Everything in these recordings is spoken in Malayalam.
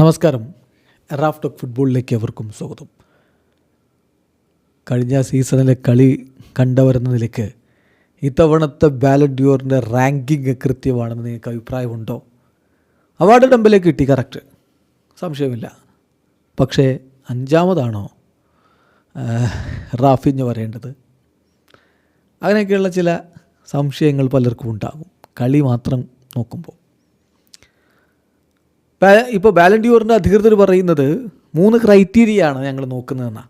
നമസ്കാരം. റാഫ് ടോക്ക് ഫുട്ബോളിലേക്ക് അവർക്കും സ്വാഗതം. കഴിഞ്ഞ സീസണിലെ കളി കണ്ടവരെന്ന നിലയ്ക്ക് ഇത്തവണത്തെ ബാലഡ്യൂറിന്റെ റാങ്കിങ് കൃത്യമാണെന്ന് നിങ്ങൾക്ക് അഭിപ്രായമുണ്ടോ? അവാർഡ് ഡമ്പിലേക്ക് കിട്ടി കറക്റ്റ് സംശയമില്ല. പക്ഷേ അഞ്ചാമതാണോ? റാഫിഞ്ഞ് പറയേണ്ടത്. അങ്ങനെയൊക്കെയുള്ള ചില സംശയങ്ങൾ പലർക്കും ഉണ്ടാകും. കളി മാത്രം നോക്കുമ്പോൾ. ഇപ്പോൾ ബാലൻഡ്യൂറിന്റെ അധികൃതർ പറയുന്നത് മൂന്ന് ക്രൈറ്റീരിയ ആണ് ഞങ്ങൾ നോക്കുന്നതെന്നാണ്.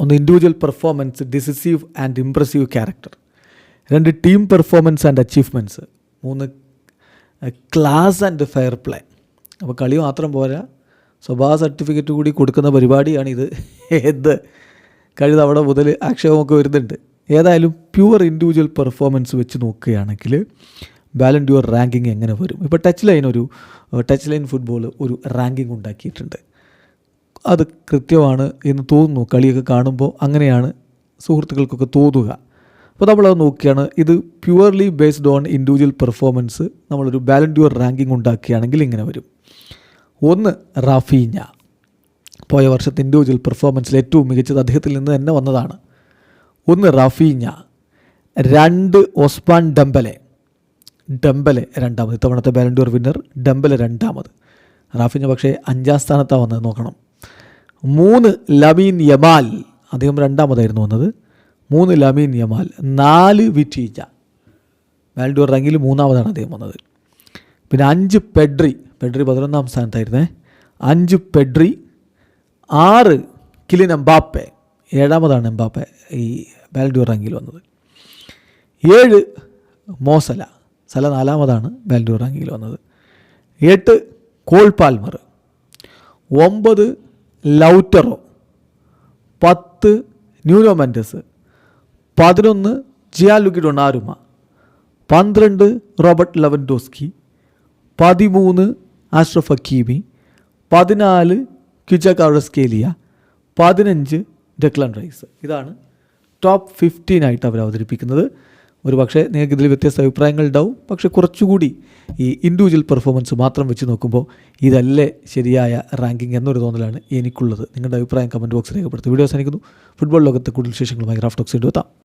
ഒന്ന് individual performance decisive and impressive character രണ്ട് ടീം പെർഫോമൻസ് ആൻഡ് അച്ചീവ്മെന്റ്സ് മൂന്ന് ക്ലാസ് ആൻഡ് ഫെയർ പ്ലേ അപ്പോൾ കളി മാത്രം പോരാ. സ്വഭാവ സർട്ടിഫിക്കറ്റ് കൂടി കൊടുക്കുന്ന പരിപാടിയാണ് ഇത്. ഏത് കഴിഞ്ഞ തവണ മുതൽ ആക്ഷേപമൊക്കെ വരുന്നുണ്ട്. ഏതായാലും പ്യുവർ ഇൻഡിവിജ്വൽ പെർഫോമൻസ് വെച്ച് നോക്കുകയാണെങ്കിൽ ബാലൻഡ്യൂർ റാങ്കിങ് എങ്ങനെ വരും? ഇപ്പോൾ ടച്ച് ലൈൻ ഒരു ടച്ച് ലൈൻ ഫുട്ബോൾ ഒരു റാങ്കിങ് ഉണ്ടാക്കിയിട്ടുണ്ട്. അത് കൃത്യമാണ് എന്ന് തോന്നുന്നു. കളിയൊക്കെ കാണുമ്പോൾ അങ്ങനെയാണ് സുഹൃത്തുക്കൾക്കൊക്കെ തോന്നുക. അപ്പോൾ നമ്മളത് നോക്കിയാണ്. ഇത് purely based on individual performance നമ്മളൊരു ബാലൻഡ്യൂർ റാങ്കിങ് ഉണ്ടാക്കുകയാണെങ്കിൽ ഇങ്ങനെ വരും. ഒന്ന് റാഫീഞ്ഞ പോയ വർഷത്തെ ഇൻഡിവിജ്വൽ പെർഫോമൻസിൽ ഏറ്റവും മികച്ചത് അദ്ദേഹത്തിൽ നിന്ന് തന്നെ വന്നതാണ്. ഒന്ന് റാഫീഞ്ഞ രണ്ട് ഒസ്മാൻ ഡംബലെ ഡംബലെ രണ്ടാമത്. ഇത്തവണത്തെ ബാലൻഡൂർ വിന്നർ ഡംബലെ രണ്ടാമത്. റാഫിന് പക്ഷേ അഞ്ചാം സ്ഥാനത്താണ് വന്നത്. നോക്കണം. മൂന്ന് ലമീൻ യമാൽ. അദ്ദേഹം രണ്ടാമതായിരുന്നു വന്നത്. മൂന്ന് ലമീൻ യമാൽ. നാല് വിറ്റീജ ബാലൻഡൂർ റാങ്കിൽ മൂന്നാമതാണ് അദ്ദേഹം വന്നത്. പിന്നെ അഞ്ച് പെഡ്രി. പെഡ്രി പതിനൊന്നാം സ്ഥാനത്തായിരുന്നേ. അഞ്ച് പെഡ്രി. ആറ് കിലിൻ എംബാപ്പെ. ഏഴാമതാണ് എംബാപ്പെ ഈ ബാലൻഡൂർ റാങ്കിൽ വന്നത്. ഏഴ് മോസല. സല നാലാമതാണ് ബാലൻഡൂർ റാങ്കിൽ വന്നത്. എട്ട് കോൾ പാൽമർ ഒമ്പത് ലൗറ്ററോ പത്ത് ന്യൂനോ മെൻഡസ് പതിനൊന്ന് ജിയാലുക്കി ഡൊണാരുമ പന്ത്രണ്ട് റോബർട്ട് ലെവൻഡോസ്കി പതിമൂന്ന് ആഷ്റഫ് ഹക്കീമി പതിനാല് ക്യുജക്കാറസ്കേലിയ പതിനഞ്ച് ഡെക്ലൻ റൈസ്. ഇതാണ് ടോപ്പ് ഫിഫ്റ്റീനായിട്ട് അവർ അവതരിപ്പിക്കുന്നത് ഒരു പക്ഷേ നിങ്ങൾക്ക് ഇതിൽ വ്യത്യസ്ത അഭിപ്രായങ്ങൾ ഉണ്ടാവും. പക്ഷേ കുറച്ചുകൂടി ഈ ഇൻഡിവിജ്വൽ പെർഫോമൻസ് മാത്രം വെച്ച് നോക്കുമ്പോൾ ഇതല്ലേ ശരിയായ റാങ്കിങ് എന്നൊരു തോന്നലാണ് എനിക്കുള്ളത്. നിങ്ങളുടെ അഭിപ്രായം കമന്റ് ബോക്സിൽ രേഖപ്പെടുത്തും. വീഡിയോ അവസാനിക്കുന്നു. ഫുട്ബോൾ ലോകത്തെ കൂടുതൽ വിശേഷങ്ങളുമായി റാഫ്റ്റോക്സ് എത്താം.